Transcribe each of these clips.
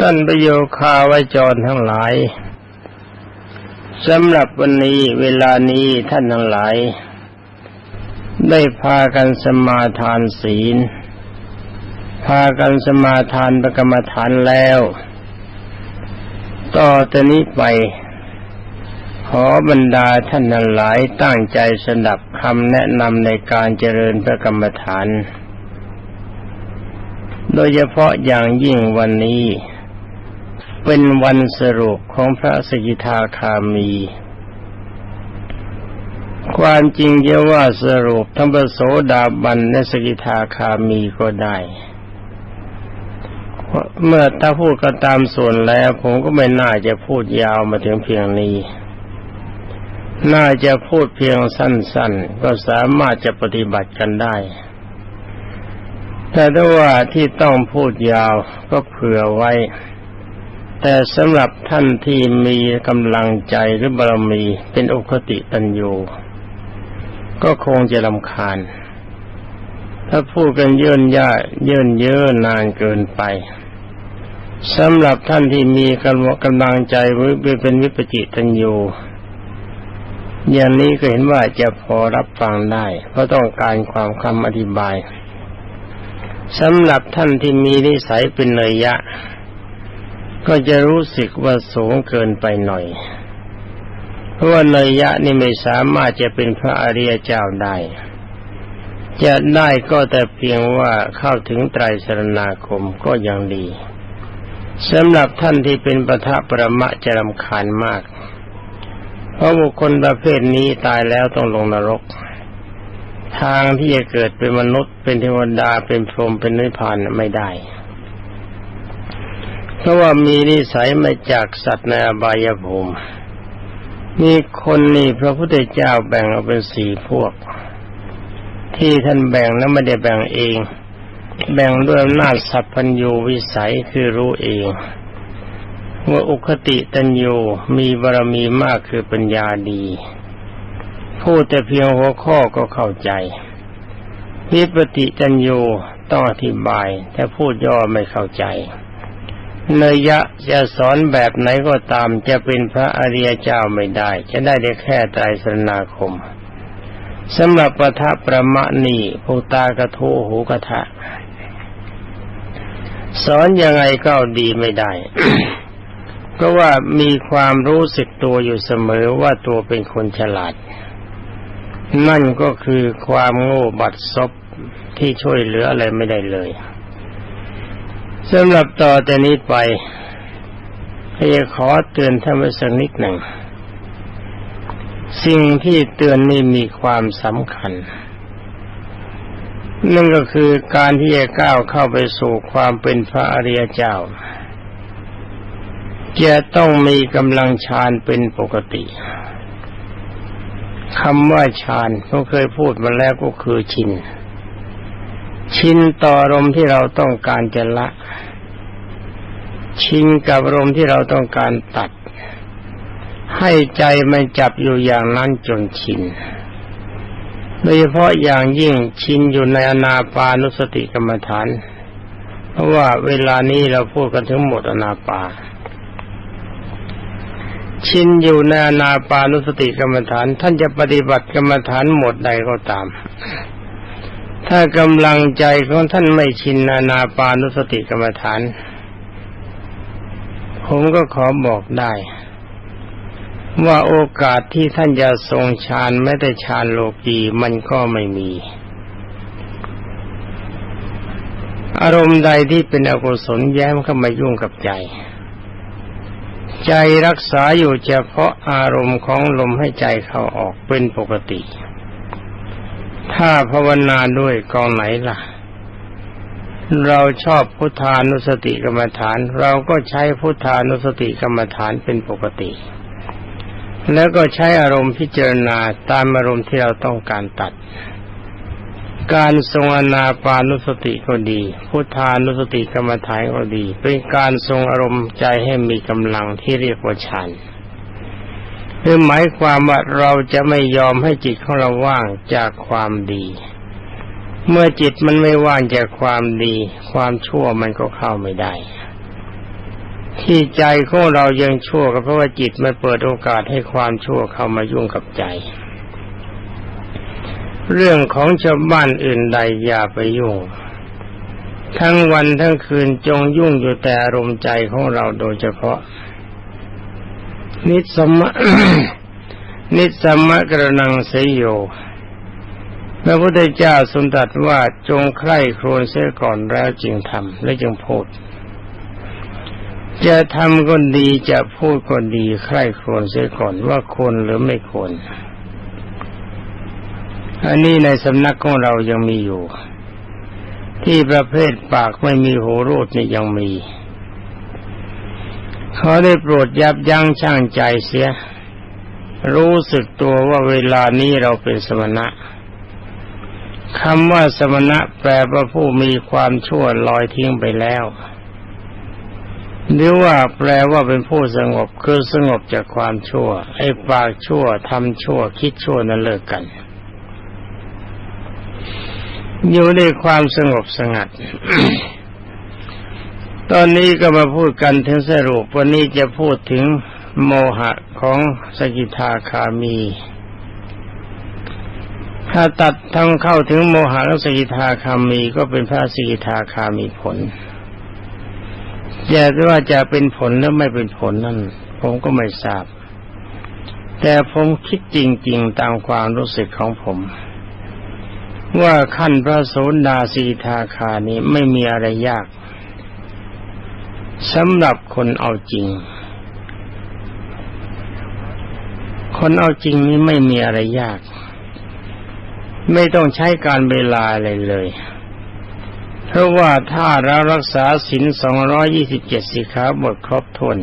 ท่านประโยคาไวจรทั้งหลายสำหรับวันนี้เวลานี้ท่านทั้งหลาย ได้พากันสมาทานศีล พากันสมาทานประกรรมฐานแล้ว ต่อต่นี้ไป ขอบรรดาท่านทั้งหลายตั้งใจสนับคำแนะนำในการเจริญพระกรรมฐาน โดยเฉพาะอย่างยิ่งวันนี้ เป็นวันสรุปของพระสกิทาคามี ความจริงจะว่าสรุปทั้งพระโสดาบันและสกิทาคามีก็ได้เมื่อถ้าพูดก็ตามส่วนแล้ว ผมก็ไม่น่าจะพูดยาวมาถึงเพียงนี้ น่าจะพูดเพียงสั้นๆ ก็สามารถจะปฏิบัติกันได้ แต่ถ้าว่าที่ต้องพูดยาวก็เผื่อไว้ แต่สำหรับท่านที่มีกำลังใจหรือบารมีเป็นอุคติตัญญูก็คงจะลำคาญ ถ้าพูดกันเยินยาเยินเยอะนานเกินไปสำหรับท่านที่มีกำกำลังใจวิเป็นวิปจิตัญญูอย่างนี้ก็เห็นว่าจะพอรับฟังได้ เพราะต้องการความคำอธิบายสำหรับท่านที่มีนิสัยเป็นเนยยะ ก็จะรู้สึกว่าสูงเกินไปหน่อย เพราะว่าเนยยะนี่ไม่สามารถจะเป็นพระอริยเจ้าได้ จะได้ก็แต่เพียงว่าเข้าถึงไตรสรณาคมก็ยังดีสำหรับท่านที่เป็นปทะประมะจะรำคาญมาก เพราะบุคคลประเภทนี้ตายแล้วต้องลงนรก ทางที่จะเกิดเป็นมนุษย์เป็นเทวดาเป็นพรหมเป็นนิพพานไม่ได้ เพราะว่ามีนิสัยมาจากสัตว์ในอบายภูมิมีคนนี่พระพุทธเจ้าแบ่งออกเป็นสี่พวก ที่ท่านแบ่งนั้นไม่ได้แบ่งเอง แบ่งด้วยอำนาจสัพพัญญูวิสัยคือรู้เองว่าอุคติตัญญูมีบารมีมากคือปัญญาดี พูดแต่เพียงหัวข้อก็เข้าใจวิปติตัญญูต้องอธิบาย แต่พูดย่อไม่เข้าใจ นยยะจะสอนแบบไหนก็ตามจะเป็นพระอริยเจ้าไม่ได้ จะได้ได้แค่ไตรสรณาคมสำหรับปทะประมะนีภูตากระทูหูกระทะ สอนยังไงก็ดีไม่ได้ ก็ว่ามีความรู้สึกตัวอยู่เสมอว่าตัวเป็นคนฉลาด นั่นก็คือความโง่บัดซบที่ช่วยเหลืออะไรไม่ได้เลย สำหรับต่อแต่นี้ไปจะขอเตือนท่านไว้สักนิดหนึ่ง สิ่งที่เตือนนี่มีความสำคัญ นั่นก็คือการที่จะก้าวเข้าไปสู่ความเป็นพระอริยเจ้า จะต้องมีกำลังฌานเป็นปกติคำว่าฌานเขาเคยพูดมาแล้วก็คือชิน ชินต่อรมที่เราต้องการจะละ ชินกับรมที่เราต้องการตัด ให้ใจมันจับอยู่อย่างนั้นจนชินโดยเฉพาะอย่างยิ่งชินอยู่ในอนาปานุสติกรรมฐาน เพราะว่าเวลานี้เราพูดกันถึงหมดอนาปา ชินอยู่ในอนาปานุสติกรรมฐาน ท่านจะปฏิบัติกรรมฐานหมดใดก็ตาม ถ้ากำลังใจของท่านไม่ชินนานาปานุสติกรรมฐาน ผมก็ขอบอกได้ ว่าโอกาสที่ท่านจะทรงฌานแม้แต่ฌานโลกีมันก็ไม่มี อารมณ์ใดที่เป็นอกุศลแย้มเข้ามายุ่งกับใจ ใจรักษาอยู่เฉพาะอารมณ์ของลมให้ใจเข้าออกเป็นปกติ ถ้าภาวนาด้วยกองไหนล่ะ เราชอบพุทธานุสติกรรมฐาน เราก็ใช้พุทธานุสติกรรมฐานเป็นปกติ แล้วก็ใช้อารมณ์พิจารณาตามอารมณ์ที่เราต้องการตัด การทรงอนาปานุสติก็ดี พุทธานุสติกรรมฐานก็ดี เป็นการทรงอารมณ์ใจให้มีกำลังที่เรียกว่าฌาน คือหมายความว่าเราจะไม่ยอมให้จิตของเราว่างจากความดี เมื่อจิตมันไม่ว่างจากความดี ความชั่วมันก็เข้าไม่ได้ ที่ใจของเรายังชั่วก็เพราะว่าจิตมันเปิดโอกาสให้ความชั่วเข้ามายุ่งกับใจ เรื่องของชาวบ้านอื่นใดอย่าไปยุ่งทั้งวันทั้งคืนจงยุ่งอยู่แต่อารมณ์ใจของเราโดยเฉพาะ นิสมะนิสมะกระนังเสยโยพระพุทธเจ้าทรงตรัสว่าจงใคร่ครวญเสียก่อนแล้วจึงทำและจึงพูด จะทำก็ดีจะพูดก็ดีใคร่ครวญเสียก่อนว่าควรหรือไม่ควรอันนี้ในสำนักของเรายังมีอยู่ ที่ประเภทปากไม่มีหูรูดนี่ยังมี เขาได้โปรดยับยั้งชั่งใจเสีย รู้สึกตัวว่าเวลานี้เราเป็นสมณะคำว่าสมณะแปลว่าผู้มีความชั่วลอยทิ้งไปแล้วหรือว่าแปลว่าเป็นผู้สงบคือสงบจากความชั่ว ไอ้ปากชั่วทำชั่ว คิดชั่วนั้นเลิกกัน อยู่ในความสงบสงัด ตอนนี้ก็มาพูดกันถึงสรุปวันนี้จะพูดถึงโมหะของสกิทาคามี ถ้าตัดทั้งเข้าถึงโมหะและสกิทาคามีก็เป็นพระสกิทาคามีผลแต่ว่าจะเป็นผลหรือไม่เป็นผลนั่น ผมก็ไม่ทราบ แต่ผมคิดจริง ๆ ตามความรู้สึกของผม ว่าขั้นพระโสดาสีทาคานี้ไม่มีอะไรยาก สำหรับคนเอาจริง คนเอาจริงนี้ไม่มีอะไรยาก ไม่ต้องใช้การเวลาอะไรเลย เพราะว่าถ้าเรารักษาศีลสองร้อยี่สิบเจ็ดสิขาบทครบถ้วน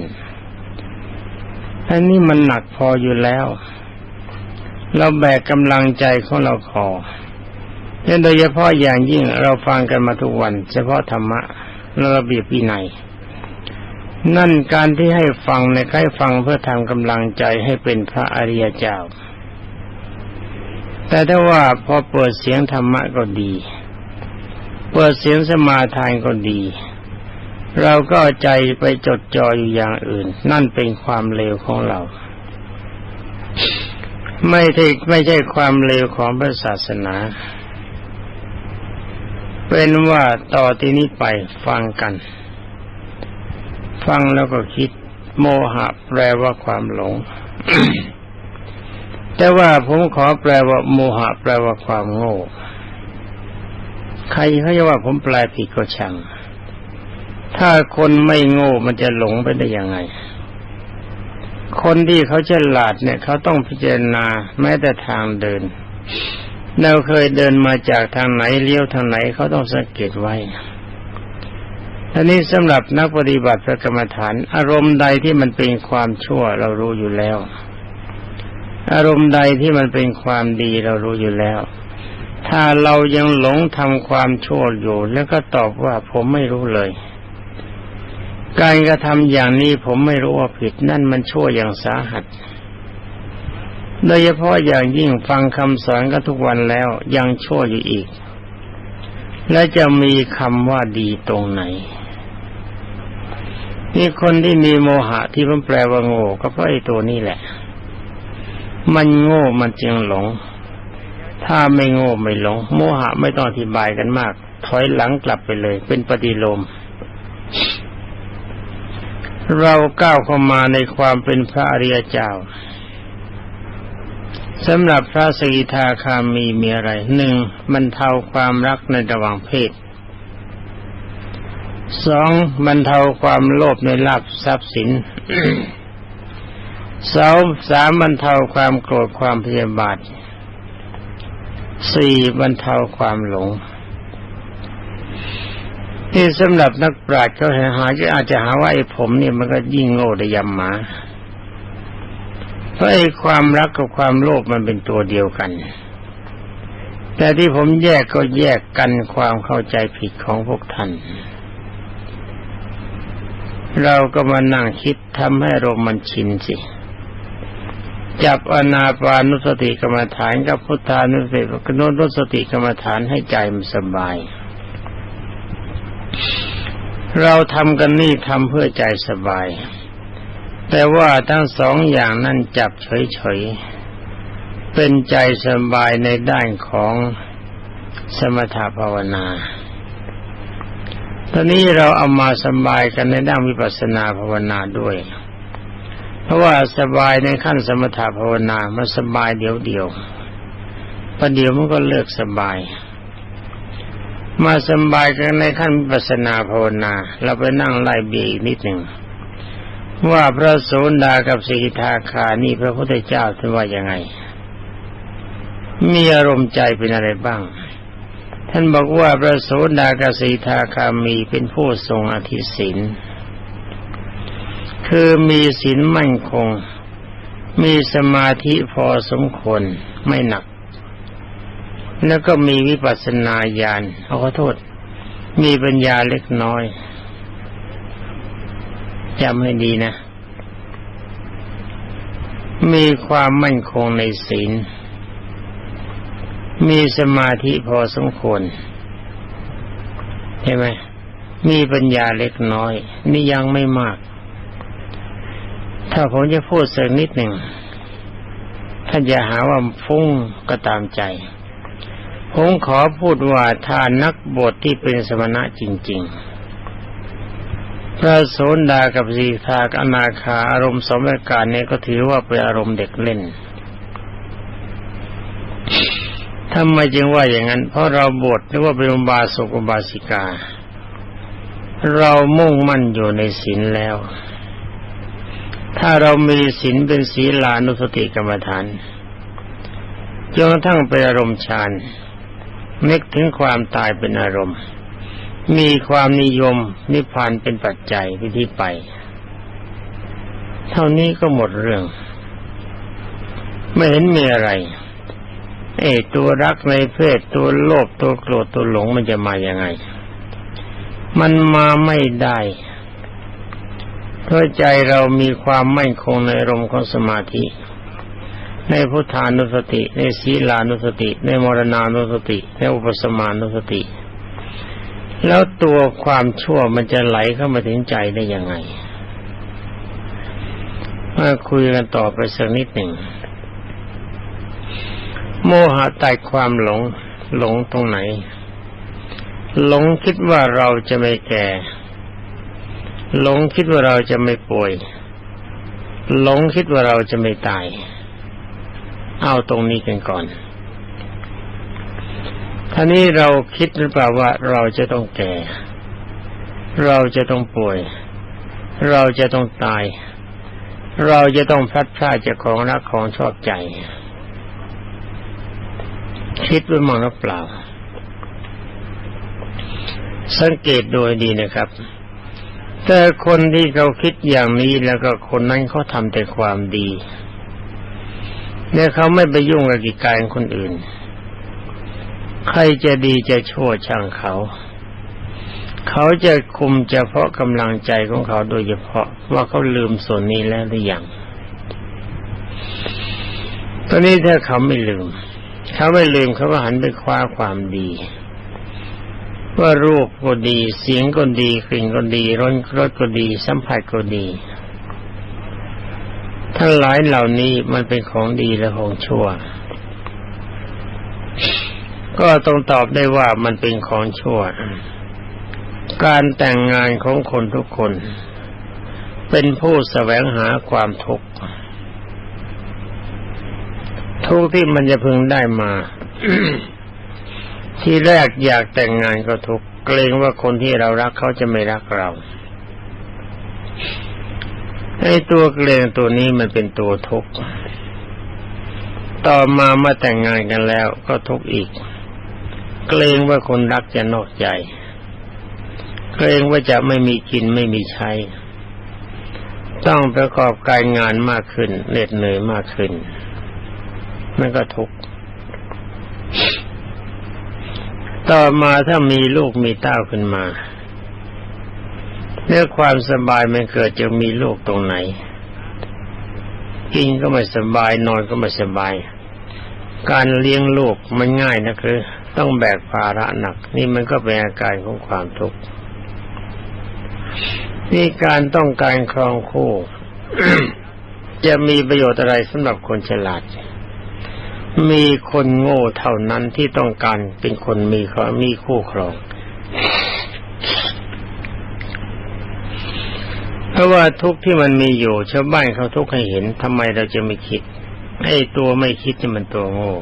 อันนี้มันหนักพออยู่แล้ว เราแบกกำลังใจของเราพอโดยเฉพาะอย่างยิ่งเราฟังกันมาทุกวัน เฉพาะธรรมะระเบียบวินัย นั่นการที่ให้ฟังในใกล้ฟังเพื่อทำกำลังใจให้เป็นพระอริยเจ้า แต่ถ้าว่าพอเปิดเสียงธรรมะก็ดี เปิดเสียงสมาทานก็ดี เราก็ใจไปจดจ่ออยู่อย่างอื่น นั่นเป็นความเลวของเรา ไม่ใช่ไม่ใช่ความเลวของพระศาสนา เป็นว่าต่อที่นี้ไปฟังกัน ฟังแล้วก็คิด โมหะแปลว่าความหลง แต่ว่าผมขอแปลว่า โมหะแปลว่าความโง่ ใครเขาจะว่าผมแปลผิดก็ช่างถ้าคนไม่โง่มันจะหลงไปได้ยังไง คนที่เขาฉลาดเนี่ย เขาต้องพิจารณาแม้แต่ทางเดินเราเคยเดินมาจากทางไหนเลี้ยวทางไหนเขาต้องสังเกตไว้ อันนี้สำหรับนักปฏิบัติพระกรรมฐาน อารมณ์ใดที่มันเป็นความชั่วเรารู้อยู่แล้ว อารมณ์ใดที่มันเป็นความดีเรารู้อยู่แล้ว ถ้าเรายังหลงทำความชั่วอยู่ แล้วก็ตอบว่าผมไม่รู้เลย การกระทำอย่างนี้ผมไม่รู้ว่าผิดนั่นมันชั่วอย่างสาหัส โดยเฉพาะอย่างยิ่งฟังคำสอนกันทุกวันแล้วยังชั่วอยู่อีก และจะมีคำว่าดีตรงไหน นี่คนที่มีโมหะที่มันแปลว่าโง่ก็เพราะไอ้ตัวนี้แหละ มันโง่มันจึงหลง ถ้าไม่โง่ไม่หลง โมหะไม่ต้องอธิบายกันมาก ถอยหลังกลับไปเลย เป็นปฏิโลม เราก้าวเข้ามาในความเป็นพระอริยเจ้าสำหรับพระสกิทาคามีมีอะไรหนึ่งมันเทาความรักในระหว่างเพศ สองบรรเทาความโลภในลาภทรัพย์สินสองสามบรรเทาความโกรธความพยาบาทสี่บรรเทาความหลงที่สำหรับนักปราชญ์เขาหาจะอาจจะหาว่าไอ้ผมเนี่ยมันก็ยิ่งโง่ได้ยำหมาเพราะไอ้ความรักกับความโลภมันเป็นตัวเดียวกัน แต่ที่ผมแยกก็แยกกันความเข้าใจผิดของพวกท่าน เราก็มานั่งคิดทำให้ลมมันชินสิจับอนาปานุสติกรรมฐานกับพุทธานุสติกนุสติกรรมฐานให้ใจมันสบาย เราทำกันนี่ทำเพื่อใจสบาย แต่ว่าทั้งสองอย่างนั้นจับเฉยๆ เป็นใจสบายในด้านของสมถภาวนา ตอนนี้เราเอามาสบายกันในด้านวิปัสสนาภาวนาด้วย เพราะว่าสบายในขั้นสมถภาวนามันสบายเดียวเดียวประเดี๋ยวมันก็เลิกสบาย มาสบายกันในขั้นวิปัสสนาภาวนา เราไปนั่งไล่เบียอีกนิดหนึ่งว่าพระโสดากับสิกขาคานี่พระพุทธเจ้าท่านว่ายังไง มีอารมณ์ใจเป็นอะไรบ้าง ท่านบอกว่าพระโสดากสิกขาคามีเป็นผู้ทรงอธิศินคือมีศีลมั่นคง มีสมาธิพอสมควรไม่หนัก แล้วก็มีวิปัสสนาญาณเอาขอโทษ มีปัญญาเล็กน้อยจำให้ดีนะ มีความมั่นคงในศีล มีสมาธิพอสมควรใช่ไหมมีปัญญาเล็กน้อย นี่ยังไม่มาก ถ้าผมจะพูดสักนิดหนึ่งท่านจะหาว่าฟุ้งก็ตามใจ ผมขอพูดว่าถ้านักบทที่เป็นสมณะจริง ๆ พระโสดากับสีทากอนาคาอารมณ์สมการนี้ก็ถือว่าเป็นอารมณ์เด็กเล่น ทำไมจึงว่าอย่างนั้น เพราะเราบทหรือว่าเป็นอุบาสกอุบาสิกา เรามุ่งมั่นอยู่ในศีลแล้ว ถ้าเรามีศีลเป็นศีลานุสติกรรมฐานจนกระทั่งเป็นอารมณ์ฌานนึกถึงความตายเป็นอารมณ์ มีความนิยมนิพพานเป็นปัจจัยพิธีไป เท่านี้ก็หมดเรื่อง ไม่เห็นมีอะไร เอตัวรักในเพศตัวโลภตัวโกรธตัวหลงมันจะมาอย่างไง มันมาไม่ได้เพราะใจเรามีความมั่นคงในรมของสมาธิ ในพุทธานุสติ ในศีลานุสติ ในมรณานุสติ ในอุปสมานุสติ แล้วตัวความชั่วมันจะไหลเข้ามาถึงใจได้ยังไงมาคุยกันต่อไปสักนิดหนึ่ง โมหะตัดความหลง หลงตรงไหน หลงคิดว่าเราจะไม่แก่ หลงคิดว่าเราจะไม่ป่วย หลงคิดว่าเราจะไม่ตาย เอาตรงนี้กันก่อนท่านี้เราคิดหรือเปล่าว่าเราจะต้องแก่ เราจะต้องป่วย เราจะต้องตาย เราจะต้องพลัดพรากจากของรักของชอบใจ คิดไว้มั่งหรือเปล่า สังเกตโดยดีนะครับ แต่คนที่เขาคิดอย่างนี้แล้วก็คนนั้นเขาทำแต่ความดีเนี่ยเขาไม่ไปยุ่งกับกิจการคนอื่น ใครจะดีจะชั่วช่างเขา เขาจะคุมเฉพาะกำลังใจของเขาโดยเฉพาะว่าเขาลืมส่วนนี้แล้วหรือยังตอนนี้ถ้าเขาไม่ลืม เขาไม่ลืมเขาก็หันไปคว้าความดี ว่ารูปก็ดี เสียงก็ดีกลิ่นก็ดีรสรสก็ดี สัมผัสก็ดีทั้งหลายเหล่านี้มันเป็นของดีและของชั่ว ก็ต้องตอบได้ว่ามันเป็นของชั่ว การแต่งงานของคนทุกคน เป็นผู้แสวงหาความทุกข์ ทุกข์ที่มันจะพึงได้มาที่แรกอยากแต่งงานก็ทุกข์เกรงว่าคนที่เรารักเขาจะไม่รักเราไอ้ตัวเกรงตัวนี้มันเป็นตัวทุกข์ต่อมาเมื่อแต่งงานกันแล้วก็ทุกข์อีก เกรงว่าคนรักจะนอกใจ เกรงว่าจะไม่มีกินไม่มีใช้ ต้องประกอบการงานมากขึ้นเหน็ดเหนื่อยมากขึ้น มันก็ทุกข์ต่อมาถ้ามีลูกมีเต้าขึ้นมาเนื้องความสบายมันเกิดจะมีลูกตรงไหน กินก็ไม่สบายนอนก็ไม่สบาย การเลี้ยงลูกมันง่ายนะคือ ต้องแบกภาระหนัก นี่มันก็เป็นอาการของความทุกข์นี่การต้องการครองคู่ จะมีประโยชน์อะไรสำหรับคนฉลาด มีคนโง่เท่านั้นที่ต้องการเป็นคนมีครมีคู่ครอง เพราะว่าทุกที่มันมีอยู่ชาวบ้านเขาทุกข์ให้เห็นทำไมเราจะไม่คิดไอ้ตัวไม่คิดนี่มันตัวโง่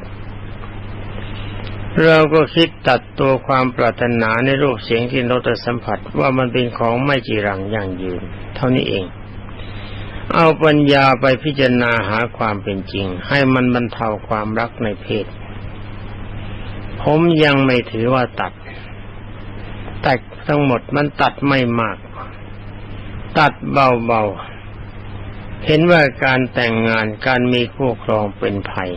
เราก็คิดตัดตัวความปรารถนาในรูปเสียงที่เราจะสัมผัสว่ามันเป็นของไม่จีรังยั่งยืน เท่านี้เอง เอาปัญญาไปพิจารณาหาความเป็นจริง ให้มันบรรเทาความรักในเพศ ผมยังไม่ถือว่าตัด ตัดทั้งหมดมันตัดไม่มาก ตัดเบาๆ เห็นว่าการแต่งงานการมีคู่ครองเป็นภัย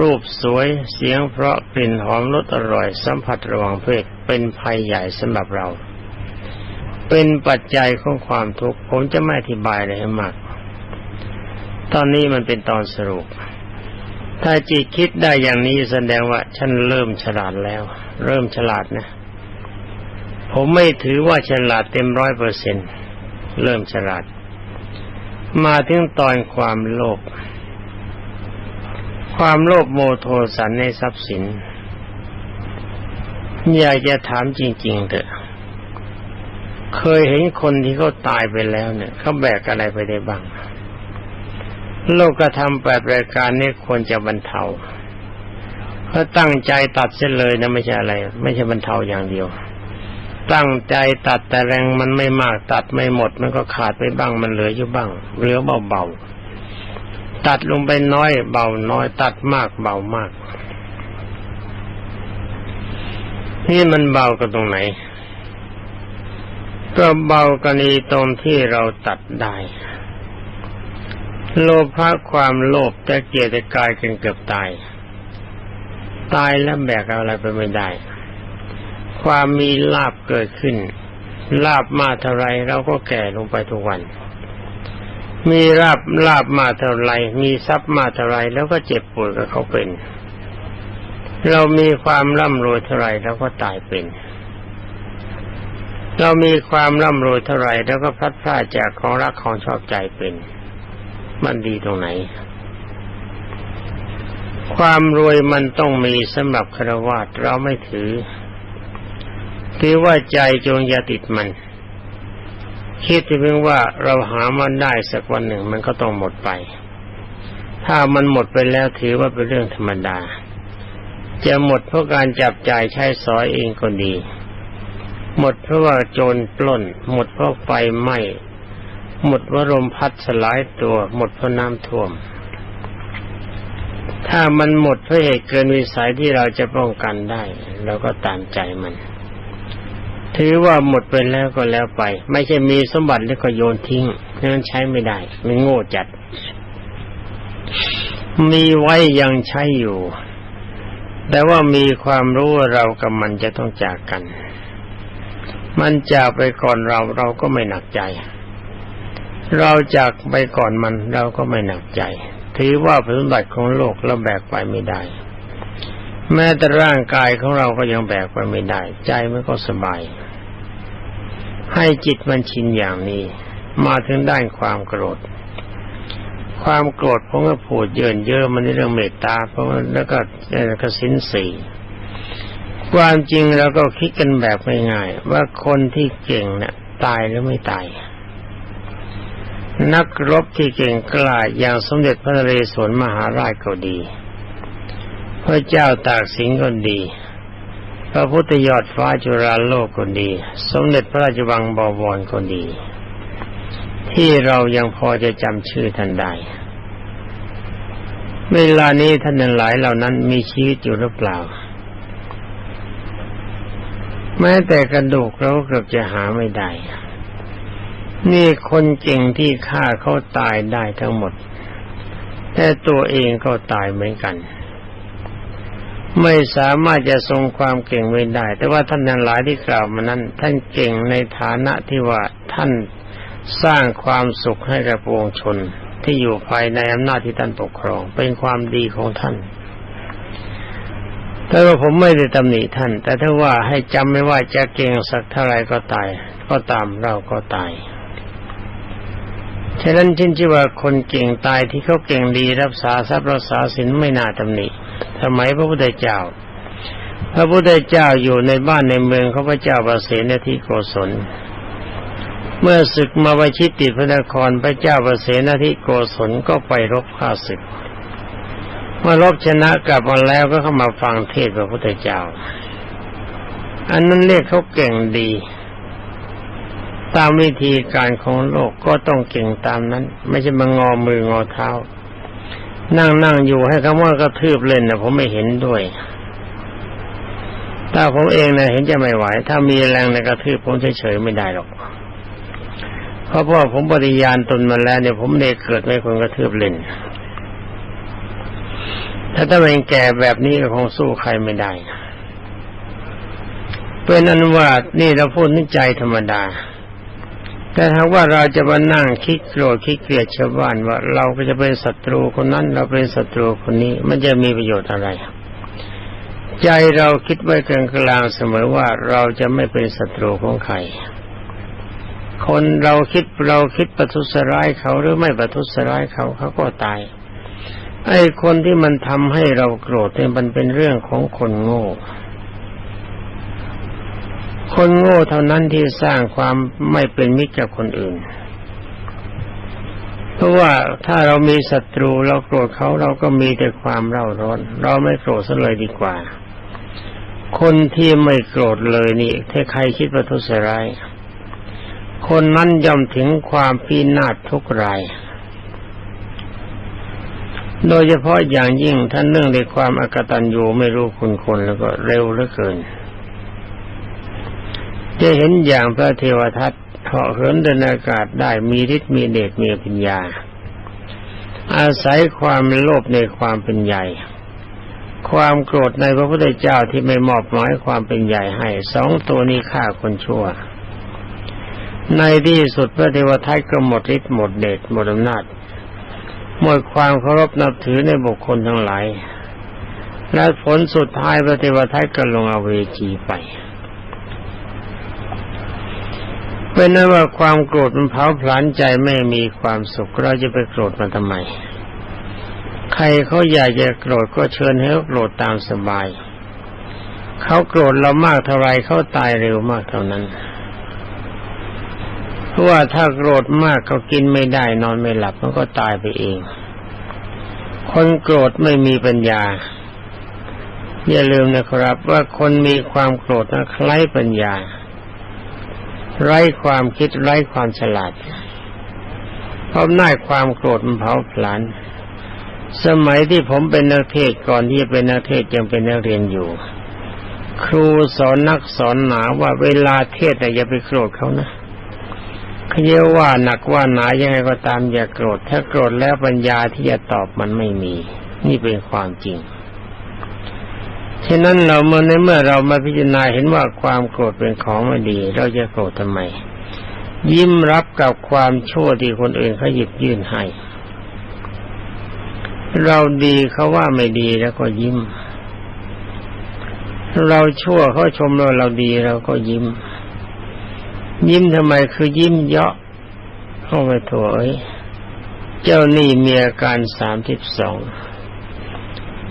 รูปสวยเสียงเพราะกลิ่นหอมรสอร่อยสัมผัสระหว่างเพศเป็นภัยใหญ่สำหรับเรา เป็นปัจจัยของความทุกข์ผมจะไม่อธิบายเลยให้มาก ตอนนี้มันเป็นตอนสรุป ถ้าจิตคิดได้อย่างนี้แสดงว่า ฉันเริ่มฉลาดแล้ว เริ่มฉลาดนะ ผมไม่ถือว่าฉลาดเต็มร้อยเปอร์เซ็นเริ่มฉลาด มาถึงตอนความโลภความโลภโมโทสันในทรัพย์สิน อยากจะถามจริง ๆเถอะ เคยเห็นคนที่เขาตายไปแล้วเนี่ยเขาแบกอะไรไปได้บ้าง โลกกระทำแปดรายการนี้ควรจะบรรเทาเขาตั้งใจตัดเส้นเลยนะไม่ใช่อะไร ไม่ใช่บรรเทาอย่างเดียว ตั้งใจตัดแต่แรงมันไม่มากตัดไม่หมด มันก็ขาดไปบ้างมันเหลืออยู่บ้าง เหลือเบาๆตัดลงไปน้อย เบาน้อย ตัดมากเบามากนี่มันเบากันตรงไหน ก็เบากรณีตรงที่เราตัดได้ โลภะความโลภจะเกียรติกายกันเกือบตาย ตายแล้วแบกอะไรไปไม่ได้ ความมีลาบเกิดขึ้น ลาบมาเท่าไรเราก็แก่ลงไปทุกวัน มีลาบลาบมาเท่าไรมีทรัพย์มาเท่าไรแล้วก็เจ็บป่วยกับเขาเป็น เรามีความร่ำรวยเท่าไรเราก็ตายเป็น เรามีความร่ำรวยเท่าไรแล้วก็พลัดพรากจากของรักของชอบใจเป็น มันดีตรงไหน ความรวยมันต้องมีสำหรับคารวะเราไม่ถือถือว่าใจจงอย่าติดมัน คิดถึงว่าเราหามันได้สักวันหนึ่งมันก็ต้องหมดไป ถ้ามันหมดไปแล้วถือว่าเป็นเรื่องธรรมดา จะหมดเพราะการจับจ่ายใช้สอยเองก็ดี หมดเพราะว่าโจรปล้น หมดเพราะไฟไหม้หมดเพราลมพัดสลายตัว หมดเพราะน้ำท่วม ถ้ามันหมดเพราะเหตุเกินวิสัยที่เราจะป้องกันได้เราก็ตามใจมัน ถือว่าหมดไปแล้วก็แล้วไป ไม่ใช่มีสมบัติแล้วก็โยนทิ้งนั้นใช้ไม่ได้ มันโง่จัด มีไว้ยังใช้อยู่ แต่ว่ามีความรู้ว่าเรากับมันจะต้องจากกัน มันจากไปก่อนเราเราก็ไม่หนักใจ เราจากไปก่อนมันเราก็ไม่หนักใจ ถือว่าสมบัติของโลกเราแบกไปไม่ได้ แม้แต่ร่างกายของเราก็ยังแบกไปไม่ได้ ใจมันก็สบาย ให้จิตมันชินอย่างนี้ มาถึงด้านความโกรธ ความโกรธผมก็พูดเยินเยอะมันในเรื่องเมตตาเพราะว่าแล้วก็กสินสี ความจริงเราก็คิดกันแบบง่ายๆว่าคนที่เก่งเนะ่ยตายหรือไม่ตาย นักรบที่เก่งกล้าอย่างสมเด็จพระนเรศวรมหาราชก็ดี พระเจ้าตากสินก็ดี พระพุทธยอดฟ้าจุฬาโลกก็ดี สมเด็จพระราชวังบวรก็ดี ที่เรายังพอจะจำชื่อท่านได้เวลานี้ท่านหลายเหล่านั้นมีชีวิตอยู่หรือเปล่า แม้แต่กระดูกเราเกือบจะหาไม่ได้ นี่คนเก่งที่ฆ่าเขาตายได้ทั้งหมด แต่ตัวเองก็ตายเหมือนกัน ไม่สามารถจะทรงความเก่งไว้ได้ แต่ว่าท่านทั้งหลายที่กล่าวมานั้น ท่านเก่งในฐานะที่ว่าท่านสร้างความสุขให้กับปวงชนที่อยู่ภายในอำนาจที่ท่านปกครอง เป็นความดีของท่าน แต่ว่าผมไม่ได้ตำหนิท่าน แต่ถ้าว่าให้จำไม่ว่าจะเก่งสักเท่าไรก็ตาย ก็ตามเราก็ตาย ฉะนั้นจินที่ว่าคนเก่งตายที่เขาเก่งดีรักษาทรัพย์รักษาสินไม่น่าตำหนิสมัยพระพุทธเจ้า พระพุทธเจ้าอยู่ในบ้านในเมืองเขาพระเจ้าประเสนที่โกศลเมื่อศึกมาวิชิตติพระนครพระเจ้าประเสนที่โกศลก็ไปรบข้าศึก เมื่อรบชนะกลับมาแล้วก็เข้ามาฟังเทศพระพุทธเจ้า อันนั้นเรียกเขาเก่งดี ตามวิธีการของโลกก็ต้องเก่งตามนั้น ไม่ใช่มางอมืองอเท้า นั่งนั่งอยู่ให้คำว่ากระทืบเล่นนะผมไม่เห็นด้วยถ้าผมเองนะเห็นจะไม่ไหว ถ้ามีแรงในกระทืบผมเฉยๆไม่ได้หรอก เพราะว่าผมปฏิญาณตนมาแล้วเนี่ยผมเด็เกิดไม่ควรกระทืบเล่น ถ้าถ้าเป็นแก่แบบนี้ก็คงสู้ใครไม่ได้เป็นอันว่านี่เราพูดนิใจธรรมดา แต่ถ้าว่าเราจะมานั่งคิดโกรธคิดเกลียดชาวบ้านว่า เราก็จะเป็นศัตรูคนนั้น เราเป็นศัตรูคนนี้ มันจะมีประโยชน์อะไร ใจเราคิดไว้กลางกลางเสมอว่าเราจะไม่เป็นศัตรูของใคร คนเราคิดเราคิดประทุษร้ายเขาหรือไม่ประทุษร้ายเขาเขาก็ตาย ไอ้คนที่มันทำให้เราโกรธเนี่ยมันเป็นเรื่องของคนโง่ คนโง่เท่านั้นที่สร้างความไม่เป็นมิตรกับคนอื่น เพราะว่าถ้าเรามีศัตรูเราโกรธเขาเราก็มีแต่ความเร่าร้อน เราไม่โกรธซะเลยดีกว่า คนที่ไม่โกรธเลยนี่ถ้าใครคิดประทุษร้ายคนนั้นย่อมถึงความพินาศทุกราย โดยเฉพาะอย่างยิ่งท่านเนื่องในความอากตันยูไม่รู้คุณคนแล้วก็เร็วเหลือเกิน จะเห็นอย่างพระเทวทัตเหาะเหินเดินอากาศได้มีฤทธิ์มีเดชมีปัญญา อาศัยความโลภในความเป็นใหญ่ ความโกรธในพระพุทธเจ้าที่ไม่มอบหมายความเป็นใหญ่ให้สองตัวนี้ฆ่าคนชั่ว ในที่สุดพระเทวทัตก็หมดฤทธิ์หมดเดชหมดอำนาจ หมดความเคารพนับถือในบุคคลทั้งหลาย และผลสุดท้ายพระเทวทัตก็ลงอเวจีไป เป็นนั้นว่าความโกรธมันเผาผลาญใจไม่มีความสุขเราจะไปโกรธมันทำไม ใครเขาอยากจะโกรธก็เชิญให้เขาโกรธตามสบาย เขาโกรธเรามากเท่าไรเขาตายเร็วมากเท่านั้น เพราะว่าถ้าโกรธมากเขากินไม่ได้นอนไม่หลับมันก็ตายไปเอง คนโกรธไม่มีปัญญา อย่าลืมนะครับว่าคนมีความโกรธนะคล้ายปัญญา ไร้ความคิดไร้ความฉลาดเพราะน้าความโกรธมันเผาผลาญสมัยที่ผมเป็นนักเทศก่อนที่จะเป็นนักเทศยังเป็นนักเรียนอยู่ ครูสอนนักสอนหนาว่าเวลาเทศน่อย่าไปโกรธเขานะ เขาเยอะว่าหนักว่าหนายังไงก็ตามอย่าโกรธ ถ้าโกรธแล้วปัญญาที่จะตอบมันไม่มี นี่เป็นความจริงฉะนั้นเราเมื่อในเมื่อเรามาพิจารณาเห็นว่าความโกรธเป็นของไม่ดี เราจะโกรธทำไม ยิ้มรับกับความชั่วที่คนอื่นเขาหยิบยื่นให้ เราดีเขาว่าไม่ดีแล้วก็ยิ้ม เราชั่วเขาชมเราเราดีเราก็ยิ้ม ยิ้มทำไมคือยิ้มเยาะเข้าไปถั่วเอ้ยเจ้านี่มีอาการสามสิบสอง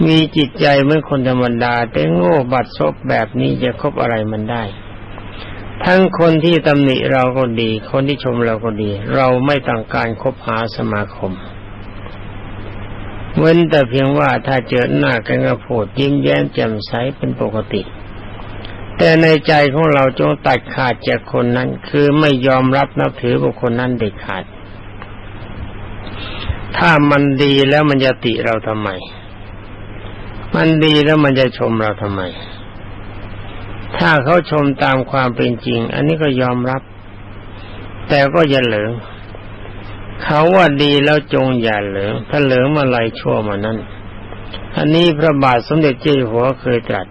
มีจิตใจเหมือนคนธรรมดา แต่โง่บัดซบแบบนี้จะคบอะไรมันได้ ทั้งคนที่ตำหนิเราก็ดี คนที่ชมเราก็ดี เราไม่ต้องการคบหาสมาคม เว้นแต่เพียงว่าถ้าเจอหน้ากันก็พูดยิ้มแย้มแจ่มใสเป็นปกติ แต่ในใจของเราจงตัดขาดจากคนนั้น คือไม่ยอมรับนับถือบุคคลนั้นเด็ดขาด ถ้ามันดีแล้วมันจะติเราทำไม มันดีแล้วมันจะชมเราทำไม ถ้าเขาชมตามความเป็นจริง อันนี้ก็ยอมรับ แต่ก็อย่าเหลิงเขาว่าดีแล้วจงอย่าเหลิงถ้าเหลิงมาลายชั่วมานั้นอันนี้พระบาทสมเด็จเจ้าอยู่หัวเคยตรัส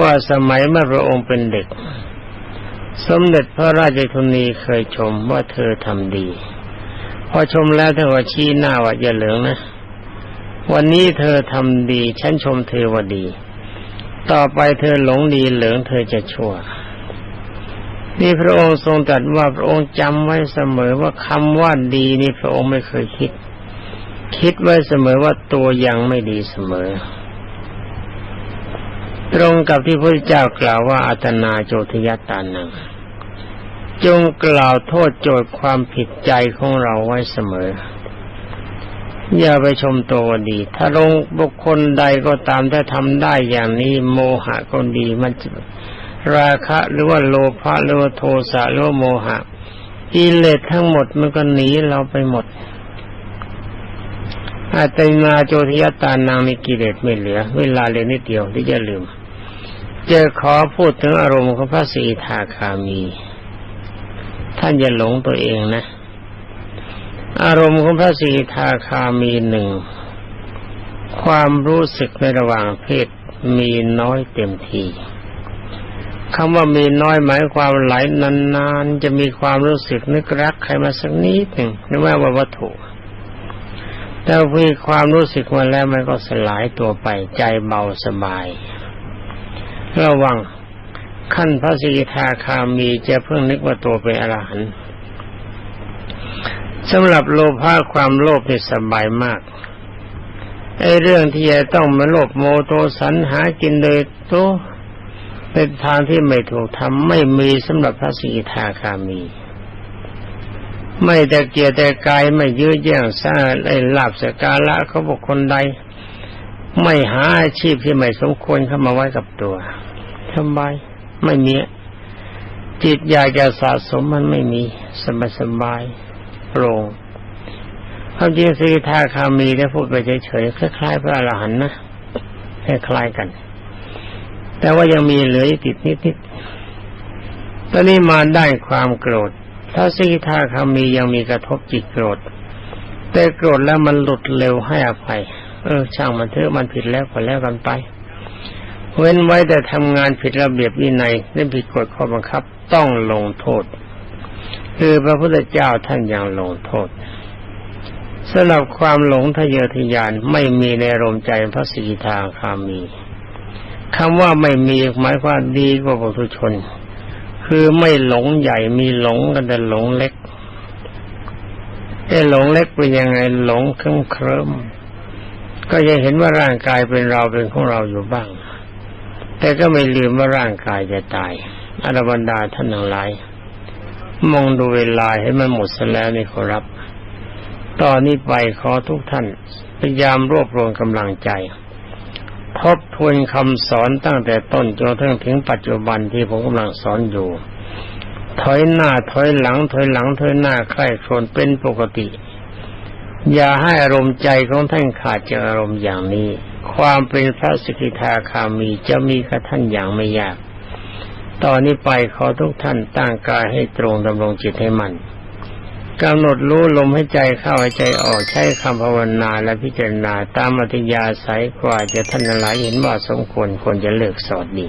ว่าสมัยเมื่อพระองค์เป็นเด็ก สมเด็จพระราชธนีเคยชมว่าเธอทำดี พอชมแล้วเธอว่าชี้หน้าว่าอย่าเหลิงนะ วันนี้เธอทำดี ฉันชมเธอว่าดี ต่อไปเธอหลงดีเหลืองเธอจะชั่วนี่พระองค์ทรงตรัสว่าพระองค์จำไว้เสมอว่าคำว่าดีนี่พระองค์ไม่เคยคิด คิดไว้เสมอว่าตัวยังไม่ดีเสมอ ตรงกับที่พระเจ้ากล่าวว่าอัตนาโจทยตานังจงกล่าวโทษโจทย์ความผิดใจของเราไว้เสมอ อย่าไปชมตัวดี ถ้าลงบุคคลใดก็ตามถ้าทำได้อย่างนี้โมหะก็ดีมันจราคะหรือว่าโลภะหรือว่าโทสะหรือว่าโมหะกิเลสทั้งหมดมันก็หนีเราไปหมดอาตนาโจทยตานางมีกิเลสไม่เหลือ เวลาเรียนิดเดียวที่จะลืม จะขอพูดถึงอารมณ์ของพระสีทาคามี ท่านอย่าหลงตัวเองนะ อารมณ์ของพระสีทาคามีหนึ่ง ความรู้สึกในระหว่างเพศมีน้อยเต็มทีคำว่ามีน้อยหมายความหลายนานๆ จะมีความรู้สึกนึกรักใครมาสักนิดหนึ่งไม่ว่าว่าวัตถุแต่มีความรู้สึกมาแล้วมันก็สลายตัวไปใจเบาสบาย ระวังขั้นพระสีทาคามีจะเพิ่งนึกว่าตัวเป็นอรหันต์สำหรับโลภะความโลภนี่สบายมากไอ้เรื่องที่จะต้องมาโลภโมโตสันหากินโดยตัวเป็นทางที่ไม่ถูกทำไม่มีสำหรับพระสีทาคามี ไม่แต่เกียรแต่กายไม่ยื้อแย่งสร้างไอ้ลาบสการะเขาบุคคลใด ไม่หาอาชีพที่ไม่สมควรเข้ามาไว้กับตัวทำไมไม่มีจิตอยากจะสะสมมันไม่มีสบายสบายโปร่งความจริงสีทาคามีได้พูดไปเฉยๆคล้ายๆพระอรหันต์นะคล้ายๆกัน แต่ว่ายังมีเหลือติดนิดๆตอนนี้มาได้ความโกรธ ถ้าสีทาคามียังมีกระทบจิตโกรธ แต่โกรธแล้วมันหลุดเร็วให้อภัย เออช่างมันเถอะมันผิดแล้วก็แล้วกันไป เว้นไว้แต่ทำงานผิดระเบียบวินัยเล่นผิดกฎข้อบังคับต้องลงโทษ คือพระพุทธเจ้าท่านยังลงโทษสำหรับความหลงทะเยอทะยานไม่มีในรมใจพระสีทาคามีคำว่าไม่มีหมายความดีกว่าปุถุชน คือไม่หลงใหญ่มีหลงกันแต่หลงเล็กไอ้หลงเล็กเป็นยังไงหลงเคลิ้มเคลิ้ม ก็จะเห็นว่าร่างกายเป็นเราเป็นของเราอยู่บ้าง แต่ก็ไม่ลืมว่าร่างกายจะตายอรบรรดาท่านทั้งหลายมองดูเวลาให้มันหมดซะแล้วนี่ขอรับ ตอนนี้ไปขอทุกท่านพยายามรวบรวมกำลังใจ ทบทวนคำสอนตั้งแต่ต้นจนถึงถึงปัจจุบันที่ผมกำลังสอนอยู่ ถอยหน้าถอยหลัง ถอยหลัง ถอยหน้าใคร่ครวญเป็นปกติ อย่าให้อารมณ์ใจของท่านขาดจากอารมณ์อย่างนี้ ความเป็นพระสกิทาคามีจะมีกับท่านอย่างไม่ยาก ตอนนี้ไปขอทุกท่านตั้งกายให้ตรงดำรงจิตให้มันกำหนดรู้ลมให้ใจเข้าใจออกใช้คำภาวนาและพิจารณาตามอัธยาศัยกว่าจะท่านหลายเห็นว่าสมควรควรจะเลิกสอดดี